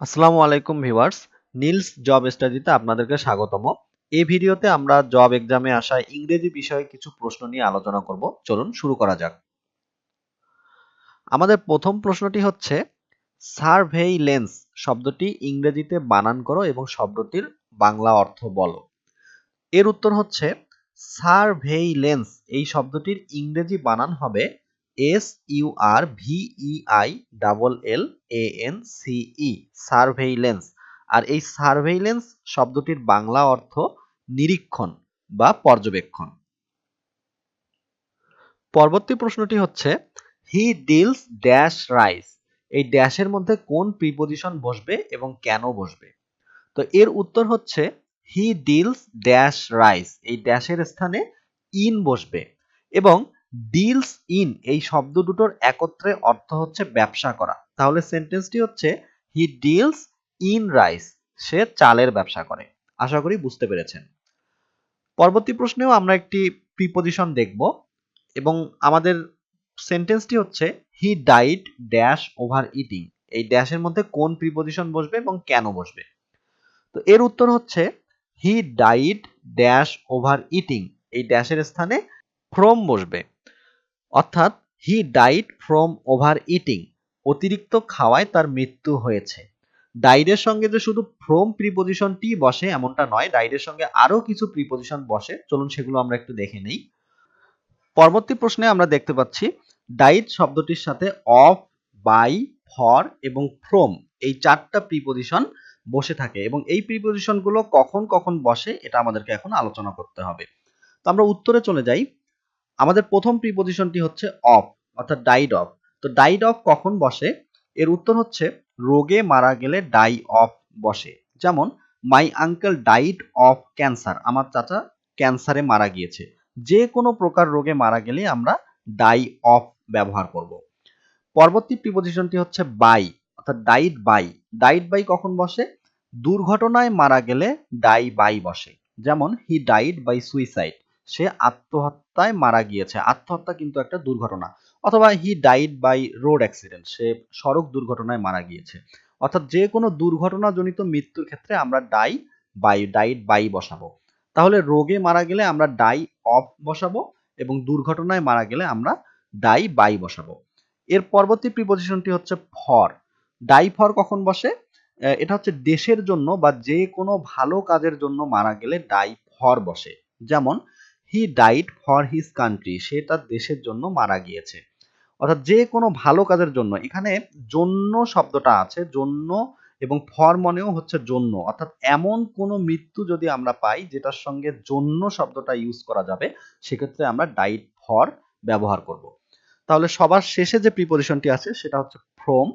আসসালামু আলাইকুম viewers, Niels job স্টাডিতে আপনাদেরকে স্বাগতম। এই ভিডিওতে আমরা জব এক্সামে আসা ইংরেজি বিষয়ে কিছু প্রশ্ন নিয়ে আলোচনা করব। চলুন শুরু করা যাক। আমাদের প্রথম প্রশ্নটি হচ্ছে, সার্ভেইলেন্স শব্দটি ইংরেজিতে বানান করো এবং শব্দটির বাংলা অর্থ বলো। এর উত্তর হচ্ছে, সার্ভেইলেন্স এই শব্দটির ইংরেজি বানান হবে S U R V E I double L A N C E surveillance আর এই সার্ভেইলেন্স শব্দটির বাংলা অর্থ নিরীক্ষণ বা পর্যবেক্ষণ। পরবর্তী প্রশ্নটি হচ্ছে হি ডিলস ড্যাশ রাইস এই ড্যাশের মধ্যে কোন প্রিপোজিশন বসবে এবং কেন বসবে? তো এর উত্তর হচ্ছে হি ডিলস ড্যাশ রাইস এই ড্যাশের স্থানে ইন বসবে এবং ডিলস ইন এই শব্দ দুটোর একত্রে অর্থ হচ্ছে ব্যবসা করা। তাহলে সেন্টেন্সটি হচ্ছে হি ডিলস ইন রাইস সে চালের ব্যবসা করে। আশা করি বুঝতে পেরেছেন। পরবর্তী প্রশ্নেও আমরা একটি প্রিপোজিশন দেখব, এবং আমাদের সেন্টেন্সটি হচ্ছে he died dash over eating এই ড্যাশের মধ্যে কোন প্রিপোজিশন বসবে এবং কেন বসবে? তো এর উত্তর হচ্ছে he died dash over eating এই ড্যাশের স্থানে ফ্রম বসবে। অর্থাৎ he died from over eating অতিরিক্ত খাওয়ায় তার মৃত্যু হয়েছে। ডাইডের সঙ্গে যে শুধু ফ্রম প্রিপোজিশনটি বসে এমনটা নয় ডাইডের সঙ্গে আরও কিছু প্রিপোজিশন বসে, চলুন সেগুলো আমরা একটু দেখে নেই। পরবর্তী প্রশ্নে আমরা দেখতে পাচ্ছি ডাইড শব্দটির সাথে অফ বাই ফর এবং ফ্রম এই চারটা প্রিপোজিশন বসে থাকে এবং এই প্রিপোজিশনগুলো কখন কখন বসে, এটা আমাদেরকে এখন আলোচনা করতে হবে। তো আমরা উত্তরে চলে যাই। আমাদের প্রথম প্রিপোজিশনটি হচ্ছে অফ অর্থাৎ ডাইড অফ তো ডাইড অফ কখন বসে? এর উত্তর হচ্ছে, রোগে মারা গেলে ডাই অফ বসে। যেমন my uncle died of cancer আমার চাচা ক্যান্সারে মারা গিয়েছে। যে কোনো প্রকার রোগে মারা গেলে আমরা ডাই অফ ব্যবহার করব। পরবর্তী প্রিপোজিশনটি হচ্ছে বাই অর্থাৎ ডাইড বাই ডাইড বাই কখন বসে? দুর্ঘটনায় মারা গেলে ডাই বাই বসে। যেমন হি ডাইড বাই সুইসাইড সে আত্মহত্যায় মারা গিয়েছে। আত্মহত্যা কিন্তু একটা দুর্ঘটনা। অথবা he died by road accident, সে সড়ক দুর্ঘটনায় মারা গিয়েছে। অর্থাৎ যে কোনো দুর্ঘটনাজনিত মৃত্যুর ক্ষেত্রে আমরা ডাই বাই, ডাইড বাই বসাবো। তাহলে রোগে মারা গেলে আমরা ডাই অফ বসাবো এবং দুর্ঘটনায় মারা গেলে আমরা ডাই বাই বসাবো। এর পরবর্তী প্রিপোজিশনটি হচ্ছে ফর। ডাই ফর কখন বসে? এটা হচ্ছে দেশের জন্য বা যে কোনো ভালো কাজের জন্য মারা গেলে ডাই ফর বসে। যেমন he died for his country সে তার দেশের জন্য মারা গিয়েছে। অর্থাৎ যে কোনো ভালো কাজের জন্য, এখানে জন্য শব্দটা আছে, জন্য এবং ফর মনেও হচ্ছে জন্য। অর্থাৎ এমন কোনো মৃত্যু যদি আমরা পাই, যেটার সঙ্গে জন্য শব্দটা ইউজ করা যাবে, সেক্ষেত্রে আমরা ডাইড ফর ব্যবহার করব। তাহলে সবার শেষে যে প্রিপোজিশনটি আছে, সেটা হচ্ছে ফ্রম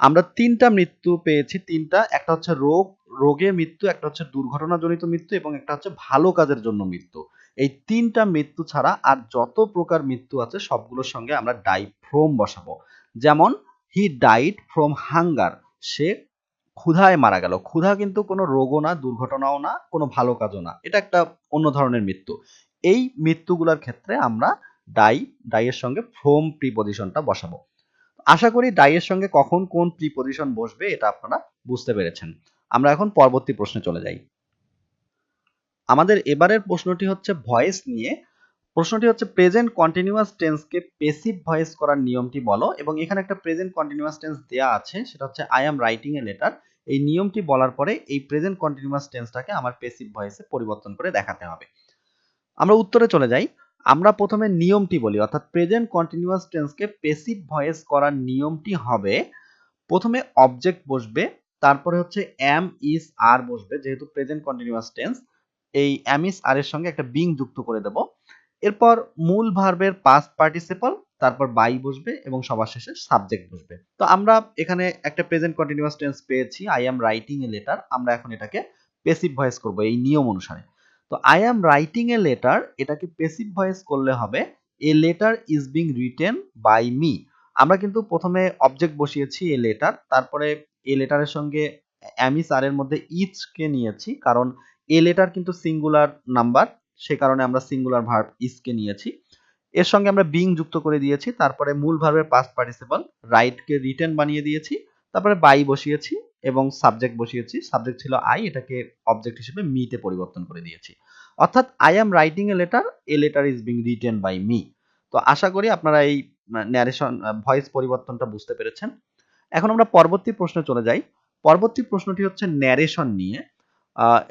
আমরা তিনটা মৃত্যু পেয়েছি, তিনটা। একটা হচ্ছে রোগ, রোগে মৃত্যু, একটা হচ্ছে দুর্ঘটনাজনিত মৃত্যু এবং একটা হচ্ছে ভালো কাজের জন্য মৃত্যু। এই তিনটা মৃত্যু ছাড়া আর যত প্রকার মৃত্যু আছে, সবগুলোর সঙ্গে আমরা ডাই ফ্রম বসাবো। যেমন হি ডাইড ফ্রম হাঙ্গার সে ক্ষুধায় মারা গেল। ক্ষুধা কিন্তু কোনো রোগও না, দুর্ঘটনাও না, কোনো ভালো কাজও না। এটা একটা অন্য ধরনের মৃত্যু। এই মৃত্যুগুলোর ক্ষেত্রে আমরা ডাই ডাইয়ের সঙ্গে ফ্রম প্রিপোজিশনটা বসাবো। আশা করি ডাইয়ের সঙ্গে কখন কোন প্রিপোজিশন বসবে, এটা আপনারা বুঝতে পেরেছেন। আমরা এখন পরবর্তী প্রশ্নে চলে যাই। আমাদের এবারের প্রশ্নটি হচ্ছে ভয়েস নিয়ে। প্রশ্নটি হচ্ছে প্রেজেন্ট কন্টিনিউয়াস টেন্সকে পেসিভ ভয়েস করার নিয়মটি বলো এবং এখানে একটা প্রেজেন্ট কন্টিনিউয়াস টেন্স দেয়া আছে, সেটা হচ্ছে I am writing a letter এই নিয়মটি বলার পরে এই প্রেজেন্ট কন্টিনিউয়াস টেন্সটাকে আমার পেসিভ ভয়েসে পরিবর্তন করে দেখাতে হবে। আমরা উত্তরে চলে যাই। আমরা প্রথমে নিয়মটি বলি, অর্থাৎ প্রেজেন্ট কন্টিনিউয়াস টেন্সকে পেসিভ ভয়েস করার নিয়মটি হবে, প্রথমে অবজেক্ট বসবে, তারপরে হচ্ছে এম ইস আর বসবে, যেহেতু প্রেজেন্ট কন্টিনিউয়াস টেন্স এই অ্যামিস আর এর সঙ্গে একটা বিং যুক্ত করে দেব। এরপর মূল ভার্বের পাস্ট পার্টিসিপল তারপর বাই বসবে এবং সবার শেষে সাবজেক্ট বসবে। তো আমরা এখানে একটা প্রেজেন্ট কন্টিনিউয়াস টেন্স পেয়েছি I am writing a letter আমরা এখন এটাকে পেসিভ ভয়েস করব এই নিয়ম অনুসারে। তো I am writing a letter এটাকে পেসিভ ভয়েস করলে হবে a letter is being written by me আমরা কিন্তু প্রথমে অবজেক্ট বসিয়েছি এ লেটার তারপরে এ লেটারের সঙ্গে অ্যামিস আর এর মধ্যে ইচকে নিয়েছি, কারণ এ লেটার কিন্তু সিঙ্গুলার নাম্বার সে কারণে আমরা সিঙ্গুলার ভার্ব ইসকে নিয়েছি। এর সঙ্গে আমরা বিং যুক্ত করে দিয়েছি, তারপরে মূল ভার্বের পাস্ট পার্টিসিপাল রাইটকে রিটেন বানিয়ে দিয়েছি, তারপরে বাই বসিয়েছি এবং সাবজেক্ট বসিয়েছি। সাবজেক্ট ছিল আই এটাকে অবজেক্ট হিসেবে মিতে পরিবর্তন করে দিয়েছি। অর্থাৎ I am writing a letter a letter is being written by me তো আশা করি আপনারা এই ন্যারেশন ভয়েস পরিবর্তনটা বুঝতে পেরেছেন। এখন আমরা পরবর্তী প্রশ্নে চলে যাই। পরবর্তী প্রশ্নটি হচ্ছে ন্যারেশন নিয়ে।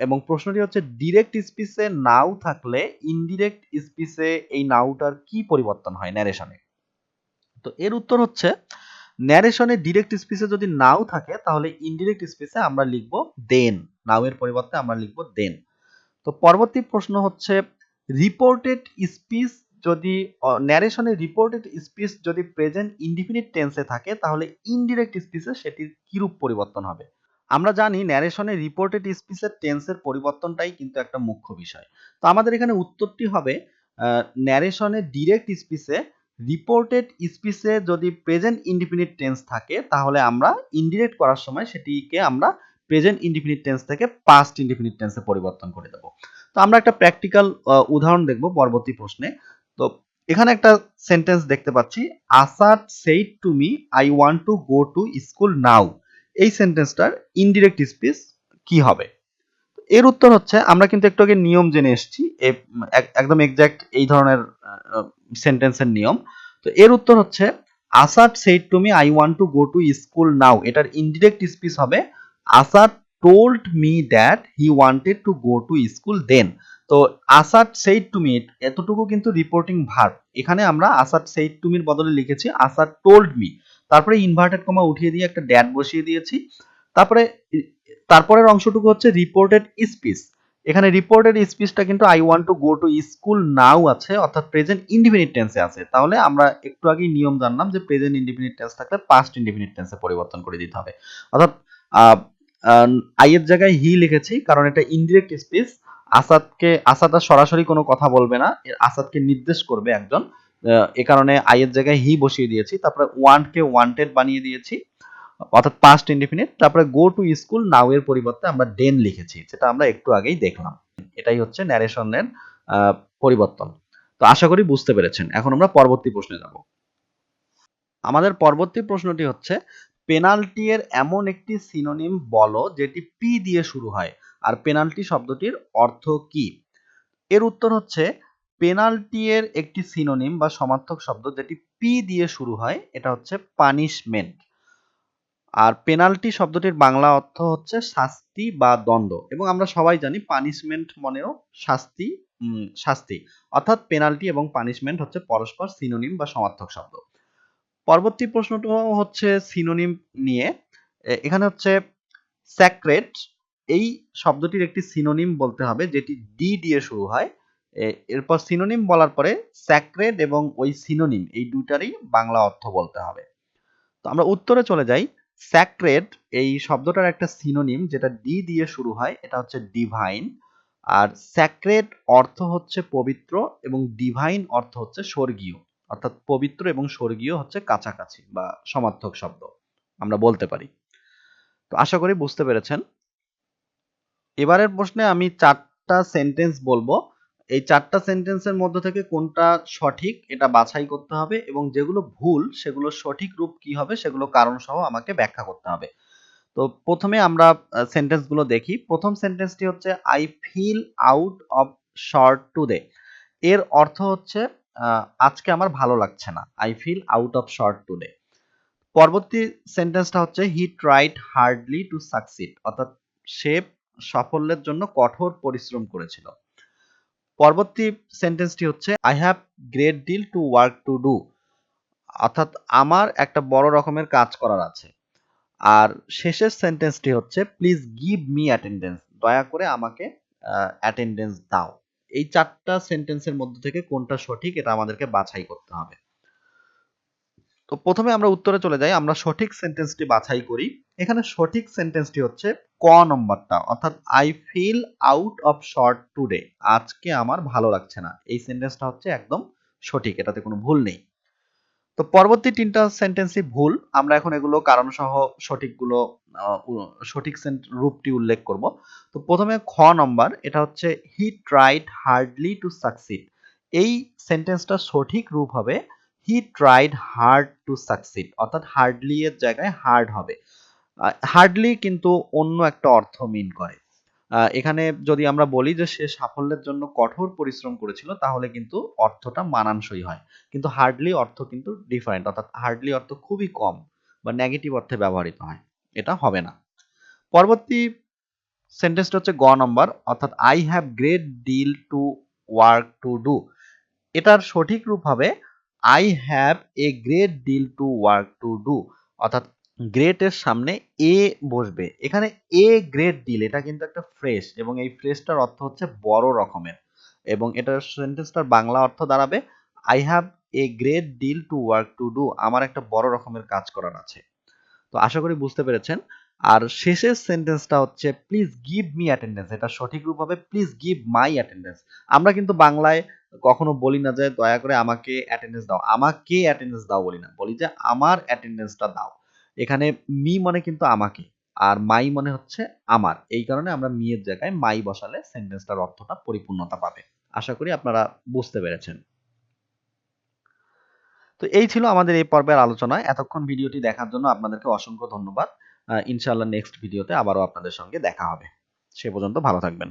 এবং প্রশ্নটি হচ্ছে ডিরেক্ট স্পিচে নাও থাকলে ইনডিরেক্ট স্পিচে এই নাউটার কি পরিবর্তন হয় ন্যারেশনে তো এর উত্তর হচ্ছে ন্যারেশনে ডিরেক্ট স্পিচে যদি নাও থাকে, তাহলে ইনডিরেক্ট স্পিচে আমরা লিখব দেন নাও এর পরিবর্তে আমরা লিখব দেন তো পরবর্তী প্রশ্ন হচ্ছে রিপোর্টেড স্পিচ যদি ন্যারেশনে রিপোর্টেড স্পিচ যদি প্রেজেন্ট ইনডিফিনিট টেন্সে থাকে, তাহলে ইনডিরেক্ট স্পিচে সেটির কিরূপ পরিবর্তন হবে? আমরা জানি ন্যারেশনে রিপোর্টেড স্পিচের টেন্সের পরিবর্তনটাই কিন্তু একটা মুখ্য বিষয়। তো আমাদের এখানে উত্তরটি হবে ন্যারেশনে ডিরেক্ট স্পিচে রিপোর্টেড স্পিচে যদি প্রেজেন্ট ইনডিফিনিট টেন্স থাকে, তাহলে আমরা ইনডিরেক্ট করার সময় সেটিকে আমরা প্রেজেন্ট ইনডিফিনিট টেন্স থেকে পাস্ট ইনডিফিনিট টেন্সে পরিবর্তন করে দেব। তো আমরা একটা প্র্যাকটিক্যাল উদাহরণ দেখব পরবর্তী প্রশ্নে। তো এখানে একটা সেন্টেন্স দেখতে পাচ্ছি, Asad said to me I want to go to school now এই সেন্টেন্সটার ইনডিরেক্ট স্পিচ কি হবে? এর উত্তর হচ্ছে, আমরা কিন্তু একটু আগে নিয়ম জেনে এসেছি একদম এক্সাক্ট এই ধরনের সেন্টেন্সের নিয়ম। তো এর উত্তর হচ্ছে, Asad said to me I want to go to school now এটার ইনডিরেক্ট স্পিচ হবে, Asad told me that he wanted to go to school then তো আসাদ সেইড টু মি এতটুকু কিন্তু রিপোর্টিং ভার্ব এখানে আমরা আসাদ সেইড টু মির বদলে লিখেছি, আসাদ টোল্ড মি তারপরে ইনভার্টেড কমা উঠিয়ে দিয়ে একটা ড্যাট বসিয়ে দিয়েছি। তারপরে তারপরের অংশটুকু হচ্ছে রিপোর্টেড স্পিচ এখানে রিপোর্টেড স্পিচটা কিন্তু I want to go to school now আছে, অর্থাৎ প্রেজেন্ট ইনডিফিনিট টেন্সে আছে। তাহলে আমরা একটু আগেই নিয়ম জানলাম যে প্রেজেন্ট ইনডিফিনিট টেন্স থাকলে পাস্ট ইনডিফিনিট টেন্সে পরিবর্তন করে দিতে হবে। অর্থাৎ আই এর জায়গায় হি লিখেছি, কারণ এটা ইনডিরেক্ট স্পিচ আসাদকে, আসাদ আর সরাসরি কোনো কথা বলবে না। আসাদকে নির্দেশ করবে একজন। এ কারণে আই এর জায়গায় হি বসিয়ে দিয়েছি, তারপরে ওয়ান্টকে ওয়ান্টেড বানিয়ে দিয়েছি, অর্থাৎ পাস্ট ইনডিফিনিট তারপরে গো টু স্কুল নাও এর পরিবর্তে আমরা ডেন লিখেছি, যেটা আমরা একটু আগেই দেখলাম। এটাই হচ্ছে ন্যারেশনের পরিবর্তন। তো আশা করি বুঝতে পেরেছেন। এখন আমরা পরবর্তী প্রশ্নে যাব। আমাদের পরবর্তী প্রশ্নটি হচ্ছে পেনাল্টি এর এমন একটি সিনোনিম বলো, যেটি পি দিয়ে শুরু হয়, আর পেনাল্টি শব্দটির অর্থ কি? এর উত্তর হচ্ছে পেনাল্টি এর একটি সিনোনিম বা সমার্থক শব্দ যেটি পি দিয়ে শুরু হয়, এটা হচ্ছে পানিশমেন্ট আর পেনাল্টি শব্দটির বাংলা অর্থ হচ্ছে শাস্তি বা দণ্ড এবং আমরা সবাই জানি পানিশমেন্ট মনেও শাস্তি শাস্তি। অর্থাৎ পেনাল্টি এবং পানিশমেন্ট হচ্ছে পরস্পর সিনোনিম বা সমার্থক শব্দ। পরবর্তী প্রশ্নটা হচ্ছে সিনোনিম নিয়ে। এখানে হচ্ছে স্যাক্রেট এই শব্দটির একটি সিনোনিম বলতে হবে যেটি ডি দিয়ে শুরু হয়। এরপর সিনোনিম বলার পরে স্যাক্রেড এবং ওই সিনোনিম এই দুটারই বাংলা অর্থ বলতে হবে। তো আমরা উত্তরে চলে যাই। স্যাক্রেড এই শব্দটার একটা সিনোনিম যেটা ডি দিয়ে শুরু হয়, এটা হচ্ছে ডিভাইন আর স্যাক্রেড অর্থ হচ্ছে পবিত্র এবং ডিভাইন অর্থ হচ্ছে স্বর্গীয়। অর্থাৎ পবিত্র এবং স্বর্গীয় হচ্ছে কাছাকাছি বা সমার্থক শব্দ, আমরা বলতে পারি। তো আশা করি বুঝতে পেরেছেন। এবারের প্রশ্নে আমি চারটা সেন্টেন্স বলব। এই চারটা সেন্টেন্সের মধ্যে থেকে কোনটা সঠিক এটা বাছাই করতে হবে এবং যেগুলো ভুল সেগুলো সঠিক রূপ কি হবে সেগুলো কারণ সহ আমাকে ব্যাখ্যা করতে হবে। তো প্রথমে আমরা সেন্টেন্সগুলো দেখি। প্রথম সেন্টেন্সটি হচ্ছে I feel out of short today এর অর্থ হচ্ছে আজকে আমার ভালো লাগছে না। I feel out of short today পরবর্তী সেন্টেন্সটা হচ্ছে he tried hardly to succeed অর্থাৎ সে সাফল্যের জন্য কঠোর পরিশ্রম করেছিল। পরবর্তী সেন্টেন্সটি হচ্ছে I have great deal to work to do অর্থাৎ আমার একটা বড় রকমের কাজ করার আছে। আর শেষের সেন্টেন্সটি হচ্ছে প্লিজ গিভ মি অ্যাটেন্ডেন্স দয়া করে আমাকে অ্যাটেন্ডেন্স দাও। এই চারটা সেন্টেন্সের মধ্যে থেকে কোনটা সঠিক, এটা আমাদেরকে বাছাই করতে হবে। তো প্রথমে আমরা উত্তরে চলে যাই, আমরা সঠিক সেন্টেন্সটি বাছাই করি। এখানে সঠিক সেন্টেন্সটি হচ্ছে ক নম্বরটা, অর্থাৎ I feel out of short today আজকে আমার ভালো লাগছে না। এই সেন্টেন্সটা হচ্ছে একদম সঠিক, এটাতে কোনো ভুল নেই। তো পরবর্তী তিনটা সেন্টেন্সই ভুল। আমরা এখন এগুলো কারণ সহ সঠিকগুলো সঠিক রূপটি উল্লেখ করব। তো প্রথমে খ নম্বর, এটা হচ্ছে he tried hardly to succeed এই সেন্টেন্সটা সঠিক রূপ হবে he tried hard to succeed অর্থাৎ হার্ডলি এর জায়গায় হার্ড হবে। হার্ডলি কিন্তু অন্য একটা অর্থ মিন করে। এখানে যদি আমরা বলি যে সে সাফল্যের জন্য কঠোর পরিশ্রম করেছিল, তাহলে কিন্তু অর্থটা মানানসই হয়। কিন্তু হার্ডলি অর্থ কিন্তু ডিফারেন্ট অর্থাৎ হার্ডলি অর্থ খুবই কম বা নেগেটিভ অর্থে ব্যবহৃত হয়। এটা হবে না। পরবর্তী সেন্টেন্সটা হচ্ছে গ নম্বর, অর্থাৎ I have great deal to work to do এটার সঠিক রূপ হবে I have a great deal to work to do অর্থাৎ গ্রেট এর সামনে এ বসবে। এখানে এ গ্রেট ডিল এটা কিন্তু একটা ফ্রেশ এবং এই ফ্রেশটার অর্থ হচ্ছে বড় রকমের। এবং এটার সেন্টেন্সটার বাংলা অর্থ দাঁড়াবে I have a great deal to work to do আমার একটা বড় রকমের কাজ করার আছে। তো আশা করি বুঝতে পেরেছেন। আর শেষের সেন্টেন্সটা হচ্ছে প্লিজ গিভ মি অ্যাটেন্ডেন্স এটা সঠিক রূপ হবে প্লিজ গিভ মাই অ্যাটেন্ডেন্স আমরা কিন্তু বাংলায় কখনো বলি না যে দয়া করে আমাকে অ্যাটেন্ডেন্স দাও। আমাকে অ্যাটেন্ডেন্স দাও বলি না। বলি যে আমার অ্যাটেন্ডেন্সটা দাও। এখানে মি মনে কিন্তু আমাকে, আর মাই মনে হচ্ছে আমার। এই কারণে আমরা মি এর জায়গায় মাই বসালে সেন্টেন্সটার অর্থটা পরিপূর্ণতা পাবে। আশা করি আপনারা বুঝতে পেরেছেন। তো এই ছিল আমাদের এই পর্বের আলোচনা। এতক্ষণ ভিডিওটি দেখার জন্য আপনাদেরকে অসংখ্য ধন্যবাদ। ইনশাআল্লাহ নেক্সট ভিডিওতে আবারও আপনাদের সঙ্গে দেখা হবে। সে পর্যন্ত ভালো থাকবেন।